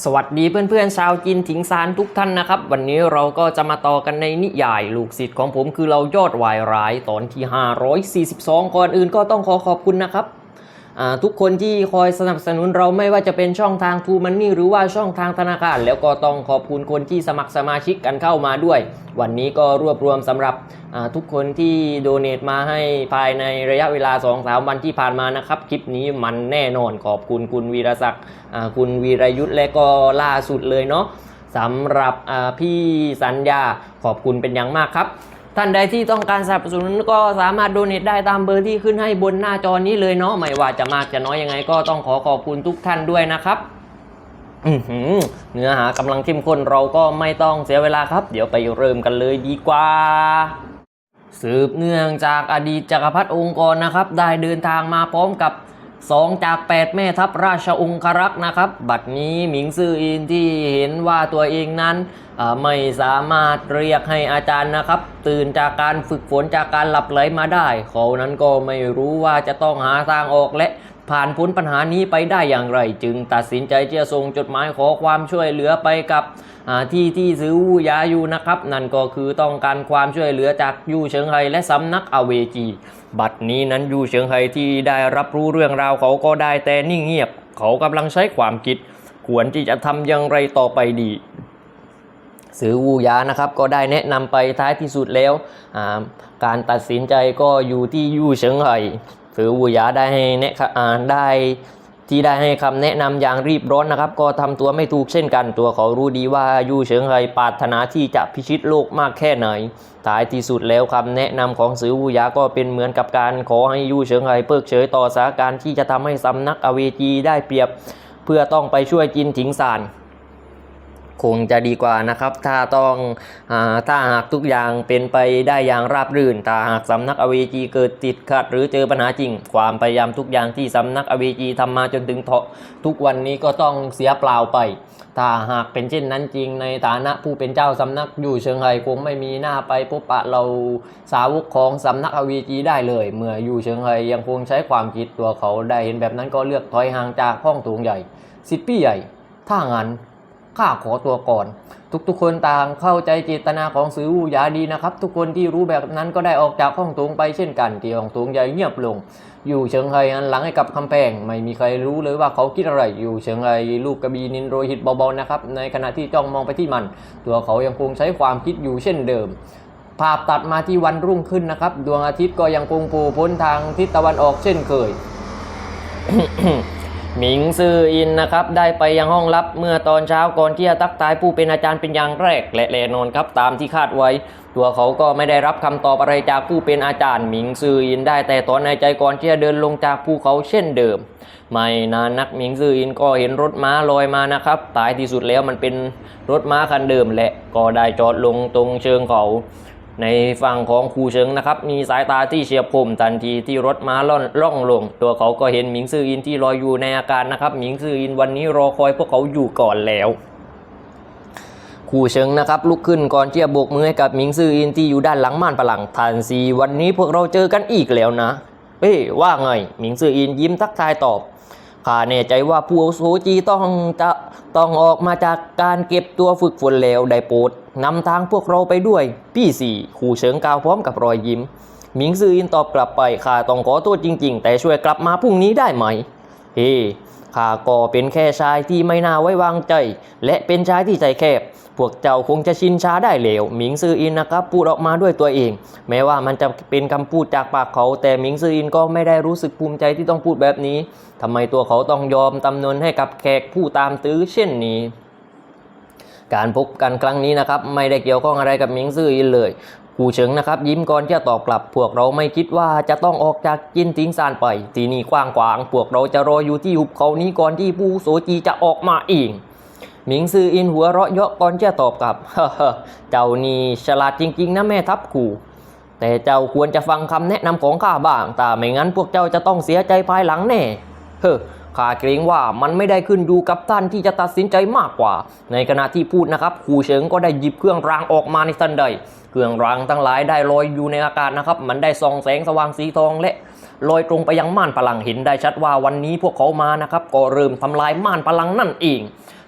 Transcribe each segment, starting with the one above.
สวัสดีเพื่อนๆชาวจีนถิงซานทุกท่านนะครับ วันนี้เราก็จะมาต่อกันในนิยายลูกศิษย์ของผมคือเรายอดวายร้ายตอนที่ 542 ก่อนอื่นก็ต้องขอขอบคุณนะครับ ทุกคนที่คอยสนับสนุนเราไม่ว่าจะเป็นช่องทางทูมันนี่หรือว่าช่องทางธนาคาร แล้วก็ต้องขอบคุณคนที่สมัครสมาชิกกันเข้ามาด้วย วันนี้ก็รวบรวมสำหรับทุกคนที่โดเน a มาให้ภายในระยะเวลา 2-3 วันที่ผ่านมานะครับ คลิปนี้มันแน่นอนขอบคุณคุณวีรศักดิ์คุณวีรยุทธ์และก็ล่าสุดเลยเนาะสำหรับพี่สัญญาขอบคุณเป็นอย่างมากครับ ท่านใดที่ต้องการสนับสนุนก็สามารถโดเน a ได้ตามเบอร์ที่ขึ้นให้บนหน้าจอนี้เลยเนาะไม่ว่าจะมากจะน้อยยังไง ก็ต้องขอขอบคุณทุกท่านด้วยนะครับอือหือเนื้อหากำลังเข้มข้นเราก็ไม่ต้องเสียเวลาครับ เดี๋ยวไปเริ่มกันเลยดีกว่าสืบเนื่องจากอดีตจักรพรรดิองค์กรนะครับ ได้เดินทางมาพร้อมกับ สองจาก 8 แม่ทัพราชองครักษ์นะครับ บัดนี้หมิงซื่ออินที่เห็นว่าตัวเองนั้นไม่สามารถเรียกให้อาจารย์นะครับ ตื่นจากการฝึกฝนจากการหลับไหลมาได้ เขานั้นก็ไม่รู้ว่าจะต้องหาทางออกและ ผ่านพ้นปัญหานี้ไปได้อย่างไร จึงตัดสินใจจะส่งจดหมายขอความช่วยเหลือไปกับที่ที่ซื้อวูยาอยู่นะครับ นั่นก็คือต้องการความช่วยเหลือจากยูเฉิงไฮและสำนักอเวจี บัดนี้นั้นยูเฉิงไฮที่ได้รับรู้เรื่องราวเขาก็ได้แต่นิ่งเงียบ เขากำลังใช้ความคิด ควรที่จะทำอย่างไรต่อไปดีซื้อวูยานะครับก็ได้แนะนำไปท้ายที่สุดแล้ว การตัดสินใจก็อยู่ที่ยู่เฉิงไห่ ซื้อวูยาได้ให้แนะอ่าได้ที่ได้ให้คำแนะนำอย่างรีบร้อนนะครับ ก็ทำตัวไม่ถูกเช่นกัน ตัวเขารู้ดีว่ายู่เฉิงไห่ปรารถนาที่จะพิชิตโลกมากแค่ไหนท้ายที่สุดแล้วคำแนะนำของซื้อวูยาก็เป็นเหมือนกับการขอให้ยู่เฉิงไห่เพิกเฉยต่อสถานการณ์ที่จะทำให้สำนักอเวจีได้เปรียบ เพื่อต้องไปช่วยจินถิงซาน คงจะดีกว่านะครับ ถ้าต้องอถ้าหากทุกอย่างเป็นไปได้อย่างราบรื่นถ้าหากสำนักอเวจีเกิดติดขัด หรือเจอปัญหาจริง ความพยายามทุกอย่างที่สำนักอเวจีทำมาจนถึงทุกวันนี้ก็ต้องเสียเปล่าไป ถ้าหากเป็นเช่นนั้นจริง ในฐานะผู้เป็นเจ้าสำนักอยู่เชียงไฮ้คงไม่มีหน้าไปพบปะเราสาวกของสำนักอเวจีได้เลย เมื่ออยู่เชียงไฮ้ยังคงใช้ความคิดตัวเขาได้เห็นแบบนั้นก็เลือกถอยห่างจากห้องโถงใหญ่สิทธิ์พี่ใหญ่ถ้างั้น ข้าขอตัวก่อน ทุกๆคนต่างเข้าใจเจตนาของซื้อวูยาดีนะครับ ทุกคนที่รู้แบบนั้นก็ได้ออกจากห้องโถงไปเช่นกันที่ห้องโถงใหญ่เงียบลง อยู่เชิงไฮหันหลังให้กับคำแพงไม่มีใครรู้เลยว่าเขาคิดอะไรอยู่เชิงไฮลูกกระบีนินโรหิตเบาๆนะครับในขณะที่จ้องมองไปที่มัน ตัวเขายังคงใช้ความคิดอยู่เช่นเดิมภาพตัดมาที่วันรุ่งขึ้นนะครับ ดวงอาทิตย์ก็ยังคงโผล่พ้นทางทิศตะวันออกเช่นเคย หมิงซืออินนะครับได้ไปยังห้องลับเมื่อตอนเช้าก่อนที่จะตักทายผู้เป็นอาจารย์เป็นอย่างแรก และแน่นอนครับตามที่คาดไว้ ตัวเขาก็ไม่ได้รับคำตอบอะไรจากผู้เป็นอาจารย์หมิงซืออินได้แต่ตอนในใจก่อนที่จะเดินลงจากภูเขาเช่นเดิม ไม่นานนักหมิงซืออินก็เห็นรถม้าลอยมานะครับตายที่สุดแล้วมันเป็นรถม้าคันเดิมและก็ได้จอดลงตรงเชิงเขา ในฝั่งของครูเชิงนะครับมีสายตาที่เฉียบคมทันทีที่รถม้าล่อนล่องลง ตัวเขาก็เห็นหมิงซื่ออินที่ลอยอยู่ในอากาศนะครับหมิงซื่ออินวันนี้รอคอยพวกเขาอยู่ก่อนแล้วครูเชิงนะครับลุกขึ้นก่อนที่จะโบกมือให้กับหมิงซื่ออินที่อยู่ด้านหลังม่านปลังทันซีวันนี้พวกเราเจอกันอีกแล้วนะเอ้ว่าไงหมิงซื่ออินยิ้มทักทายตอบ ข้าแน่ใจว่าผู้อาวุโสจีต้องจะต้องออกมาจากการเก็บตัวฝึกฝนแล้วได้โปรดนำทางพวกเราไปด้วย พี่สี่ขู่เฉิงกาวพร้อมกับรอยยิ้ม หมิงซืออินตอบกลับไปข้าต้องขอโทษจริง ๆ แต่ช่วยกลับมาพรุ่งนี้ได้ไหม เฮ้ข้าก็เป็นแค่ชายที่ไม่น่าไว้วางใจ และเป็นชายที่ใจแคบ พวกเจ้าคงจะชินช้าได้แล้วหมิงซืออินนะครับพูดออกมาด้วยตัวเอง แม้ว่ามันจะเป็นคำพูดจากปากเขา แต่หมิงซืออินก็ไม่ได้รู้สึกภูมิใจที่ต้องพูดแบบนี้ทำไมตัวเขาต้องยอมตำนนให้กับแขกผู้ตามตื้อเช่นนี้การพบกันครั้งนี้นะครับไม่ได้เกี่ยวข้องอะไรกับหมิงซื่ออินเลยผู้เฉิงนะครับยิ้มก่อนที่จะตอบกลับ พวกเราไม่คิดว่าจะต้องออกจากจินติงซานไป ที่นี่กว้างขวาง พวกเราจะรออยู่ที่หุบเขานี้ก่อนที่ผู้โสจีจะออกมาเอง หมิงซืออินหัวเราะเยาะก่อนจะตอบกลับ เจ้านี่ฉลาดจริงๆนะแม่ทัพกูแต่เจ้าควรจะฟังคำแนะนำของข้าบ้าง แต่ไม่งั้นพวกเจ้าจะต้องเสียใจภายหลังแน่ เฮ้อข้าเกรงว่ามันไม่ได้ขึ้นอยู่กับท่านที่จะตัดสินใจมากกว่า ในขณะที่พูดนะครับครูเฉิงก็ได้หยิบเครื่องรางออกมาในทันใด เครื่องรางทั้งหลายได้ลอยอยู่ในอากาศนะครับ มันได้ส่องแสงสว่างสีทองและลอยตรงไปยังม่านพลังเห็นได้ชัดว่าวันนี้พวกเขามานะครับ ก็เริ่มทำลายม่านพลังนั่นเอง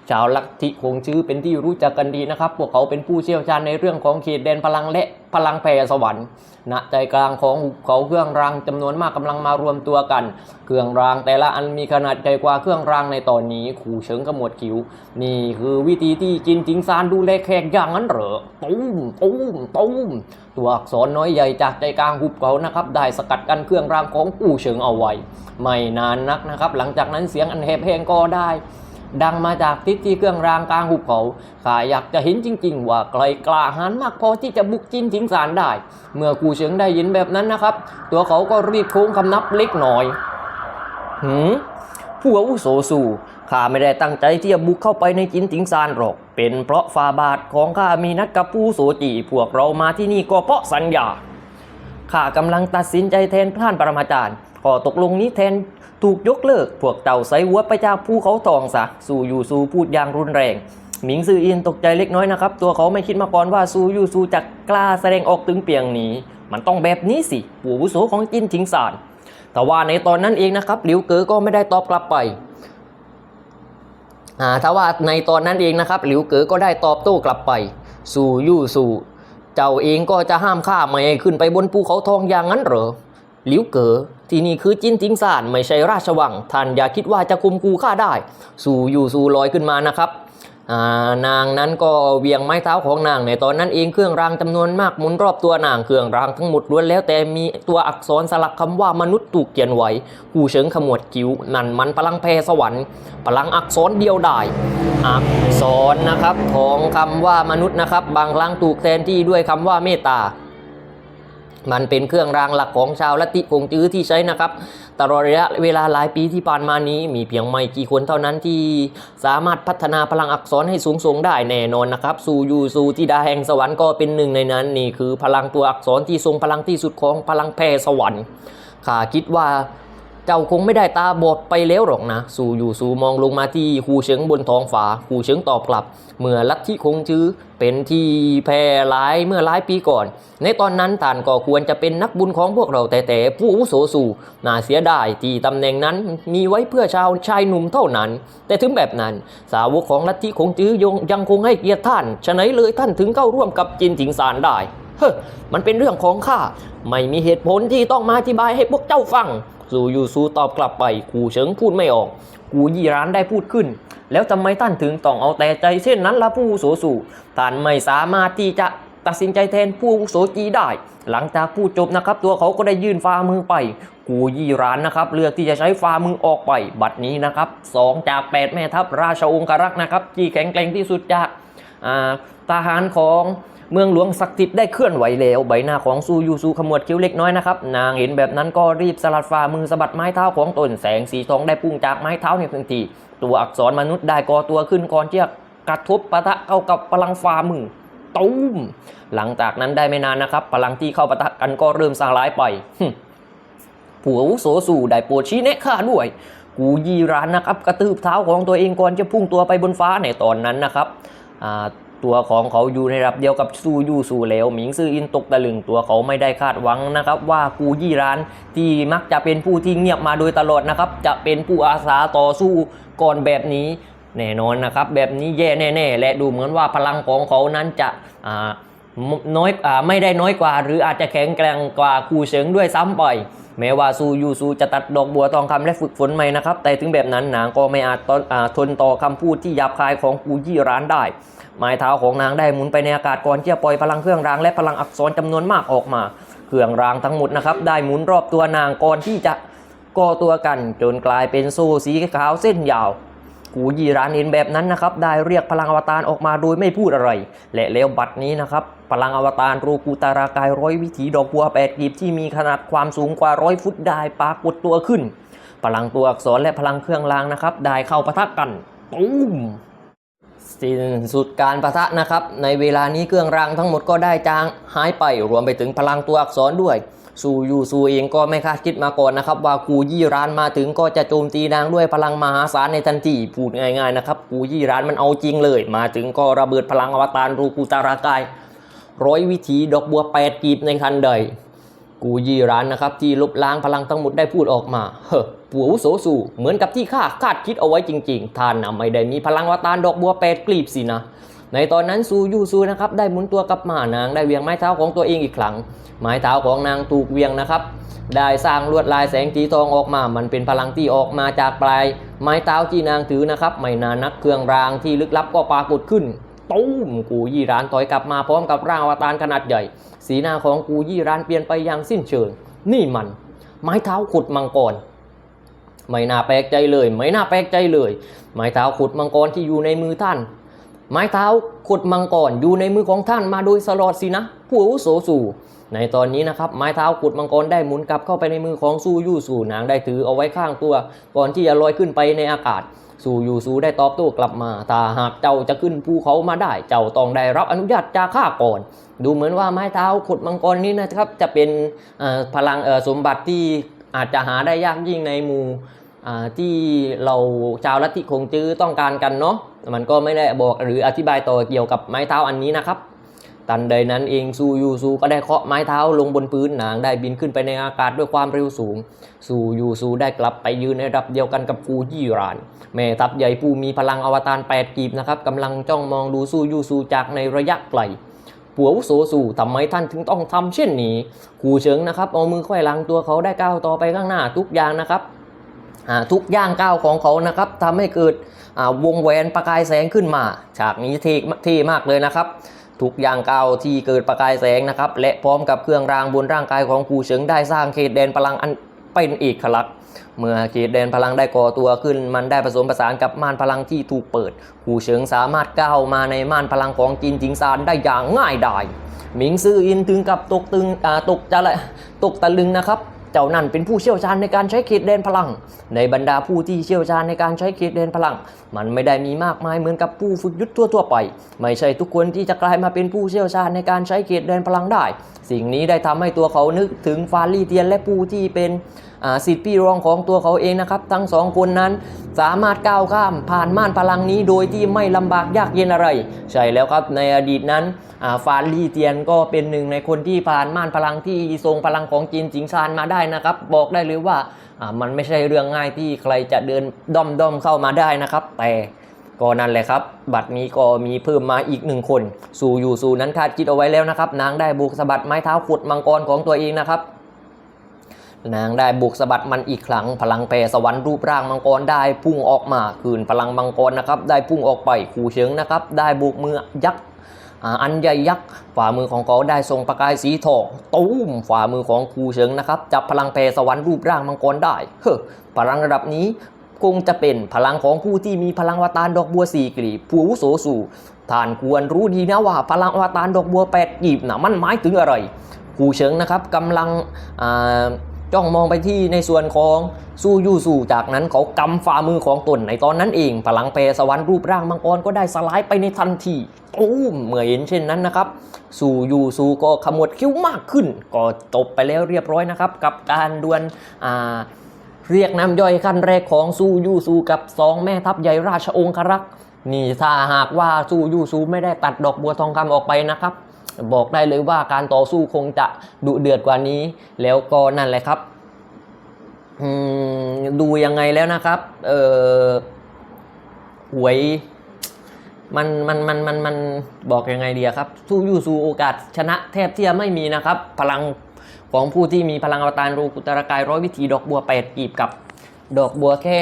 ชาวลัทธิคงชื่อเป็นที่รู้จักกันดีนะครับ พวกเขาเป็นผู้เชี่ยวชาญในเรื่องของเขตแดนพลังและพลังแผ่สวรรค์ณใจกลางของหุบเขาเครื่องรางจำนวนมากกำลังมารวมตัวกัน เครื่องรางแต่ละอันมีขนาดใหญ่กว่าเครื่องรางในตอนนี้ขู่เฉิงขมวดคิ้ว นี่คือวิธีที่จินจิงซานดูแลแขกอย่างนั้นเหรอตุ้มตุ้มตุ้มตัวอักษรน้อยใหญ่จากใจกลางหุบเขานะครับได้สกัดกันเครื่องรางของกู่เฉิงเอาไว้ ไม่นานนักนะครับ หลังจากนั้นเสียงอันแหบแห้งก็ได้ ดังมาจากทิศที่เครื่องรางกลางหุบเขาข้าอยากจะเห็นจริง ๆ ว่าใครกล้าหาญมากพอที่จะบุกจินถิงสารได้ เมื่อกูเฉิงได้ยินแบบนั้นนะครับ ตัวเขาก็รีบโค้งคำนับเล็กหน่อยหืมผู้อาวุโสสู่ข้าไม่ได้ตั้งใจที่จะบุกเข้าไปในจินถิงซานหรอก เป็นเพราะฟาบาทของข้ามีนัดกับผู้โสจีพวกเรามาที่นี่ก็เพราะสัญญาข้ากำลังตัดสินใจแทนท่านปรมาจารย์ขอตกลงนี้แทน ถูกยกเลิก พวกเต่าไซวัวไปจากภูเขาทองซะสู่ยูซูพูดอย่างรุนแรงหมิงซืออินตกใจเล็กน้อยนะครับ ตัวเขาไม่คิดมาก่อนว่าซูยูซูจะกล้าแสดงออกถึงเปียงนี้ มันต้องแบบนี้สิ ปู่วุโสของจินทิงซานแต่ว่าในตอนนั้นเองนะครับหลิวเก๋อก็ไม่ได้ตอบกลับไปอ่าถ้าว่าในตอนนั้นเองนะครับหลิวเก๋อก็ได้ตอบโต้กลับไป สู่ยู่สู่ เจ้าเองก็จะห้ามข้าไม่ให้ขึ้นไปบนภูเขาทองอย่างนั้นเหรอ หลิวเก๋อที่นี่คือจินจิงซานไม่ใช่ราชวัง ท่านอย่าคิดว่าจะคุมกูข้าได้ สู่อยู่สู่ลอยขึ้นมานะครับานางนั้นก็เวียงไม้เท้าของนางในตอนนั้นเองเครื่องรางจำนวนมากหมุนรอบตัวนางเครื่องรางทั้งหมดล้วนแล้วแต่มีตัวอักษรสลักคำว่ามนุษย์ถูกเขียนไว้กูเฉิงขมวดคิ้วนั่นมันพลังแพรสวรรค์พลังอักษรเดียวได้อักษรนะครับของคำว่ามนุษย์นะครับ บางครั้งถูกแทนที่ด้วยคำว่าเมตตา มันเป็นเครื่องรางหลักของชาวลัทธิกงจื้อที่ใช้นะครับ ตลอดระยะเวลาหลายปีที่ผ่านมานี้ มีเพียงไม่กี่คนเท่านั้นที่สามารถพัฒนาพลังอักษรให้สูงส่งได้แน่นอนนะครับซูยูซูที่ดาแห่งสวรรค์ก็เป็นหนึ่งในนั้น นี่คือพลังตัวอักษรที่ทรงพลังที่สุดของพลังแพรสวรรค์ข้าคิดว่า เจ้าคงไม่ได้ตาบอดไปแล้วหรอกนะ สู่อยู่สู่มองลงมาที่คูเฉิงบนท้องฟ้าคูเฉิงตอบกลับ เมื่อลัทธิคงจื้อเป็นที่แพร่หลายเมื่อหลายปีก่อน ในตอนนั้นท่านก็ควรจะเป็นนักบุญของพวกเราแต่แต่ผู้อุโสสู่น่าเสียดายที่ตำแหน่งนั้นมีไว้เพื่อชาวชายหนุ่มเท่านั้น แต่ถึงแบบนั้น สาวกของลัทธิคงจื้อยงยังคงให้เกียรติท่านฉะนั้นเลยท่านถึงเข้าร่วมกับจินถิงซานได้เฮ้มันเป็นเรื่องของข้าไม่มีเหตุผลที่ต้องมาอธิบายให้พวกเจ้าฟัง ซูยูซูตอบกลับไปกูเฉิงพูดไม่ออก กูยี่ร้านได้พูดขึ้น แล้วทำไมท่านถึงต้องเอาแต่ใจเช่นนั้นละผู้โสสูท่านไม่สามารถที่จะตัดสินใจแทนผู้โสจีได้ หลังจากพูดจบนะครับ ตัวเขาก็ได้ยื่นฝ่ามือไป กูยี่ร้านนะครับ เลือกที่จะใช้ฝ่ามือออกไป บัดนี้นะครับสองจากแปดแม่ทัพราชองครักษ์นะครับที่แข็งแกร่งที่สุดจากทหารของ เมืองหลวงศักดิ์สิทธิ์ได้เคลื่อนไหวแล้วใบหน้าของซูยูซูขมวดคิ้วเล็กน้อยนะครับนางเห็นแบบนั้นก็รีบสลัดฝ่ามือสะบัดไม้เท้าของตนแสงสีทองได้พุ่งจากไม้เท้าในทันทีตัวอักษรมนุษย์ได้ก่อตัวขึ้นก่อนที่จะกระทบปะทะเข้ากับพลังฝ่ามือตุ้มหลังจากนั้นได้ไม่นานนะครับ พลังที่เข้าปะทะกันก็เริ่มสลายไปผู้อาวุโสสู่ได้โปรดชี้แนะข้าด้วย กูยีรานนะครับ กระตืบเท้าของตัวเองก่อนจะพุ่งตัวไปบนฟ้าในตอนนั้นนะครับอ่า ตัวของเขาอยู่ในระดับเดียวกับซูยู่ซูแล้วหมิงซืออินตกตะลึงตัวเขาไม่ได้คาดหวังนะครับ ว่ากูยี่ร้านที่มักจะเป็นผู้ที่เงียบมาโดยตลอดนะครับ จะเป็นผู้อาสาต่อสู้ก่อนแบบนี้แน่นอนนะครับ แบบนี้แย่แน่ๆและดูเหมือนว่าพลังของเขานั้นจะอ่าน้อยอาไม่ได้น้อยกว่า หรืออาจจะแข็งแกร่งกว่าคูเฉิงด้วยซ้ำไปแม้ว่าซูยูซูจะตัดดอกบัวทองคำและฝึกฝนใหม่นะครับ แต่ถึงแบบนั้นนางก็ไม่อาจทนต่อคำพูดที่หยาบคายของกูยี่ร้านได้ ไม้เท้าของนางได้หมุนไปในอากาศก่อนที่จะปล่อยพลังเครื่องรางและพลังอักษรจำนวนมากออกมา เครื่องรางทั้งหมดนะครับได้หมุนรอบตัวนางก่อนที่จะก่อตัวกันจนกลายเป็นโซ่สีขาวเส้นยาวกูยีรานเห็นแบบนั้นนะครับได้เรียกพลังอวตารออกมาโดยไม่พูดอะไร และแล้วบัดนี้นะครับพลังอวตารโรกูตารากายร้อยวิถีดอกบัวแปดกีบที่มีขนาดความสูงกว่าร้อยฟุตได้ปรากฏตัวขึ้น พลังตัวอักษรและพลังเครื่องรางนะครับได้เข้าปะทะกันตุ้ม สิ้นสุดการประทะนะครับ ในเวลานี้เครื่องรางทั้งหมดก็ได้จางหายไปรวมไปถึงพลังตัวอักษรด้วยซูยูซูเองก็ไม่คาดคิดมาก่อนนะครับ ว่ากูยี่รานมาถึงก็จะโจมตีนางด้วยพลังมหาศาลในทันทีพูดง่ายๆนะครับกูยี่รานมันเอาจริงเลย มาถึงก็ระเบิดพลังอวตารรูกูตารากายร้อยวิถีดอกบัวแปดกีบในทันใด กูยี่ร้านนะครับที่ลบล้างพลังทั้งหมดได้พูดออกมา เฮ้อปู่อาวุโสสู่เหมือนกับที่ข้าคาดคิดเอาไว้จริงๆ ท่านนะไม่ได้มีพลังวตารดอกบัวแปดกลีบสินะ ในตอนนั้นซูยูซูนะครับได้หมุนตัวกลับมานางได้เวียงไม้เท้าของตัวเองอีกครั้ง ไม้เท้าของนางถูกเวียงนะครับ ได้สร้างลวดลายแสงสีทองออกมา มันเป็นพลังที่ออกมาจากปลายไม้เท้าที่นางถือนะครับ ไม่นานนักเครื่องรางที่ลึกลับก็ปรากฏขึ้น ตุ้มกูยี่ร้านถอยกลับมาพร้อมกับร่างอวตารขนาดใหญ่ สีหน้าของกูยี่ร้านเปลี่ยนไปอย่างสิ้นเชิง นี่มัน ไม้เท้าขุดมังกรไม่น่าแปลกใจเลย ไม่น่าแปลกใจเลย ไม้เท้าขุดมังกรที่อยู่ในมือท่าน ไม้เท้าขุดมังกรอยู่ในมือของท่านมาโดยตลอดสินะ ผู้อาวุโสสู่ ในตอนนี้นะครับ ไม้เท้าขุดมังกรได้หมุนกลับเข้าไปในมือของซูยู่สู่นางได้ถือเอาไว้ข้างตัว ก่อนที่จะลอยขึ้นไปในอากาศ ซูยูซูได้ตอบโต้กลับมาถ้าหากเจ้าจะขึ้นภูเขามาได้ เจ้าต้องได้รับอนุญาตจากข้าก่อน ดูเหมือนว่าไม้เท้าขุดมังกรนี้นะครับ จะเป็นพลังสมบัติที่อาจจะหาได้ยากยิ่งในหมู่ที่เราชาวลัทธิคงจื้อต้องการกันเนาะมันก็ไม่ได้บอกหรืออธิบายต่อเกี่ยวกับไม้เท้าอันนี้นะครับ ตันใดนั้นเองซูยูซูก็ได้เคาะไม้เท้าลงบนพื้นหนางได้บินขึ้นไปในอากาศด้วยความเร็วสูง ซูยูซูได้กลับไปยืนในระดับเดียวกันกับกูยี่ราน แม่ทัพใหญ่ผู้มีพลังอวตารแปดกีบนะครับกำลังจ้องมองดูซูยูซูจากในระยะไกลปัวโสสู่ทำไมท่านถึงต้องทำเช่นนี้กูเฉิงนะครับเอามือไขว้หลังตัวเขาได้ก้าวต่อไปข้างหน้าทุกอย่างนะครับทุกย่างก้าวของเขานะครับทำให้เกิดวงแหวนประกายแสงขึ้นมา ฉากนี้เท่เท่มากเลยนะครับ ทุกอย่างเก้าที่เกิดประกายแสงนะครับ และพร้อมกับเครื่องรางบนร่างกายของกูเฉิงได้สร้างเขตแดนพลังอันเป็นเอกลักษณ์เมื่อเขตแดนพลังได้ก่อตัวขึ้น มันได้ผสมผสานกับม่านพลังที่ถูกเปิดกูเฉิงสามารถก้าวมาในม่านพลังของจินจิงซานได้อย่างง่ายดายหมิงซื่ออินถึงกับตกตึงอ่าตกจะละตกตะลึงนะครับ เจ้านั่นเป็นผู้เชี่ยวชาญในการใช้เขตแดนพลัง ในบรรดาผู้ที่เชี่ยวชาญในการใช้เขตแดนพลัง มันไม่ได้มีมากมายเหมือนกับผู้ฝึกยุทธทั่วๆไป ไม่ใช่ทุกคนที่จะกลายมาเป็นผู้เชี่ยวชาญในการใช้เขตแดนพลังได้ สิ่งนี้ได้ทำให้ตัวเขานึกถึงฟาลี่เทียนและผู้ที่เป็น สิทธิ์พี่รองของตัวเขาเองนะครับ ทั้งสองคนนั้นสามารถก้าวข้ามผ่านม่านพลังนี้โดยที่ไม่ลำบากยากเย็นอะไร ใช่แล้วครับในอดีตนั้นฟานลี่เตียนก็เป็นหนึ่งในคนที่ผ่านม่านพลังที่ทรงพลังของจีนจิงซานมาได้นะครับ บอกได้เลยว่ามันไม่ใช่เรื่องง่ายที่ใครจะเดินด้อมด้อมเข้ามาได้นะครับ แต่ก็นั่นแหละครับ บัตรนี้ก็มีเพิ่มมาอีกหนึ่งคน สู่อยู่สู่นั้นคาดคิดเอาไว้แล้วนะครับ นางได้บุกสะบัดไม้เท้าขุดมังกรของตัวเองนะครับ นางได้บุกสะบัดมันอีกครั้ง พลังแปรสวรรค์รูปร่างมังกรได้พุ่งออกมาคืนพลังมังกรนะครับ ได้พุ่งออกไปขู่เฉิงนะครับ ได้บุกมือยักษ์อันใหญ่ยักษ์ฝ่ามือของเขาได้ทรงประกายสีทองตุ้มฝ่ามือของครูเฉิงนะครับ จับพลังแปรสวรรค์รูปร่างมังกรได้ เฮ้อพลังระดับนี้คงจะเป็นพลังของผู้ที่มีพลังอวตารดอกบัวสี่กลีบผู้โสสู่ท่านควรรู้ดีนะว่าพลังอวตารดอกบัวแปดกลีบนะมันหมายถึงอะไรครูเฉิงนะครับกำลังอ่า จ้องมองไปที่ในส่วนของสู้ยู่สู่จากนั้นเขากำฝ่ามือของตนในตอนนั้นเอง พลังแปรสวรรค์รูปร่างมังกรก็ได้สลายไปในทันทีตู้มเมื่อเห็นเช่นนั้นนะครับ สู่ยูซูก็ขมวดคิ้วมากขึ้น ก็จบไปแล้วเรียบร้อยนะครับ กับการดวลอ่าเรียกน้ำย่อยขั้นแรกของซูยูซูกับสองแม่ทัพใหญ่ราชองครักษ์นี่ถ้าหากว่าซูยูซูไม่ได้ตัดดอกบัวทองคำออกไปนะครับ บอกได้เลยว่าการต่อสู้คงจะดุเดือดกว่านี้ แล้วก็นั่นแหละครับดูยังไงแล้วนะครับ เออหวยมันมันมันมันมันบอกยังไงดีครับสู้ยู่สู่โอกาสชนะแทบที่จะไม่มีนะครับ พลังของผู้ที่มีพลังอวตารรูกุตรกายร้อยวิธีดอกบัวแปดกีบกับ ดอกบัวแค่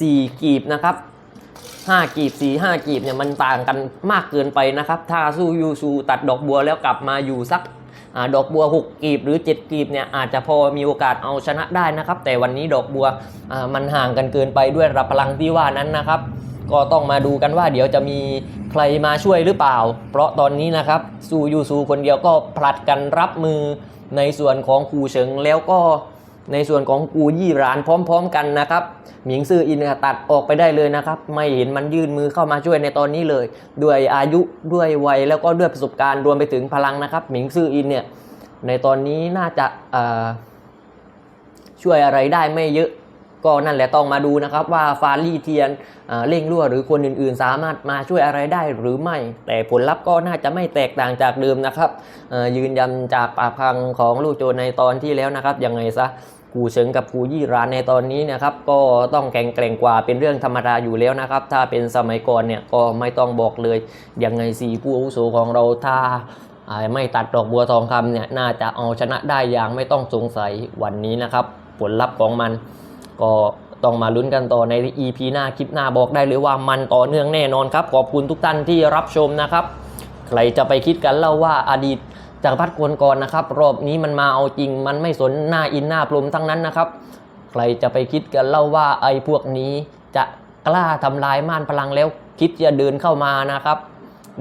สี่กีบนะครับ ห้ากีบสี่ห้ากีบเนี่ยมันต่างกันมากเกินไปนะครับ ถ้าสู้ยูซูตัดดอกบัวแล้วกลับมาอยู่สักอดอกบัว 6 กีบหรือ 7 กีบเนี่ยอาจจะพอมีโอกาสเอาชนะได้นะครับ แต่วันนี้ดอกบัวมันห่างกันเกินไปด้วยระดับพลังที่ว่านั้นนะครับ ก็ต้องมาดูกันว่าเดี๋ยวจะมีใครมาช่วยหรือเปล่า เพราะตอนนี้นะครับซูยูซูคนเดียวก็ผลัดกันรับมือในส่วนของคูเฉิงแล้วก็ ในส่วนของกูยี่หรานพร้อม ๆ กันนะครับหมิงซื่ออินตัดออกไปได้เลยนะครับ ไม่เห็นมันยื่นมือเข้ามาช่วยในตอนนี้เลย ด้วยอายุด้วยวัยแล้วก็ด้วยประสบการณ์รวมไปถึงพลังนะครับหมิงซื่ออินเนี่ยในตอนนี้น่าจะช่วยอะไรได้ไม่เยอะก็นั่นแหละต้องมาดูนะครับว่าฟาลี่เทียนเร่งรั่วหรือคนอื่นๆ สามารถมาช่วยอะไรได้หรือไม่ แต่ผลลัพธ์ก็น่าจะไม่แตกต่างจากเดิมนะครับยืนยันจากปากพังของลูกโจในตอนที่แล้วนะครับยังไงซะ กูเฉิงกับกูยี่รานในตอนนี้นะครับก็ต้องแข่งแกร่งกว่าเป็นเรื่องธรรมดาอยู่แล้วนะครับ ถ้าเป็นสมัยก่อนเนี่ยก็ไม่ต้องบอกเลยยังไงสีผู้อาวุโสของเราถ้าอ่าไม่ตัดดอกบัวทองคำเนี่ยน่าจะเอาชนะได้อย่างไม่ต้องสงสัยวันนี้นะครับ ผลลัพธ์ของมัน ก็ต้องมาลุ้นกันต่อใน EP หน้าคลิปหน้าบอกได้เลยว่ามันต่อเนื่องแน่นอนครับ ขอบคุณทุกท่านที่รับชมนะครับ ใครจะไปคิดกันเล่าว่าอดีต จักรพรรดิกวนก่อนนะครับ รอบนี้มันมาเอาจริง มันไม่สนหน้าอินหน้าปลมทั้งนั้นนะครับ ใครจะไปคิดกันเล่าว่าไอ้พวกนี้จะกล้าทำลายม่านพลังแล้วคิดจะเดินเข้ามานะครับ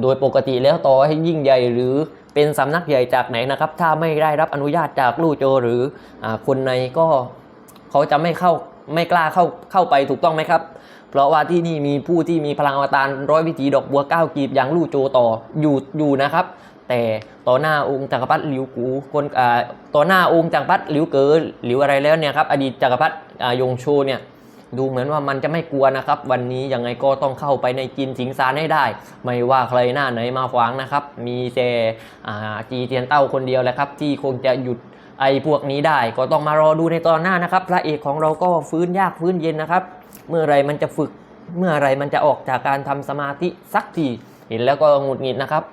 โดยปกติแล้วต่อให้ยิ่งใหญ่หรือเป็นสำนักใหญ่จากไหนนะครับ ถ้าไม่ได้รับอนุญาตจากลู่โจหรืออคนในก็เขาจะไม่เข้าไม่กล้าเข้าเข้าไปถูกต้องไหมครับ เพราะว่าที่นี่มีผู้ที่มีพลังอวตารร้อยวิถีดอกบัวก้ากีบอย่างลู่โจต่ออยู่อยู่นะครับ แต่ต่อหน้าองค์จักรพรรดิหลิวกูคนต่อหน้าองค์จักรพรรดิหลิวเก๋อหลิวอะไรแล้วเนี่ยครับอดีตจักรพรรดิยงโชเนี่ยดูเหมือนว่ามันจะไม่กลัวนะครับ วันนี้ยังไงก็ต้องเข้าไปในจินสิงซานให้ได้ ไม่ว่าใครหน้าไหนมาขวางนะครับ มีแต่จีเทียนเต้าคนเดียวแหละครับ ที่คงจะหยุดไอ้พวกนี้ได้ ก็ต้องมารอดูในตอนหน้านะครับ พระเอกของเราก็ฟื้นยากฟื้นเย็นนะครับ เมื่อไรมันจะฝึกเมื่อไรมันจะออกจากการทำสมาธิสักทีเห็นแล้วก็หงุดหงิดนะครับ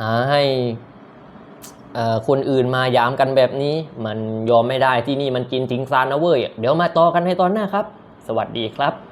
หาให้คนอื่นมายามกันแบบนี้ มันยอมไม่ได้ที่นี่มันกินสิงซานนะเว้ย เดี๋ยวมาต่อกันในตอนหน้าครับ สวัสดีครับ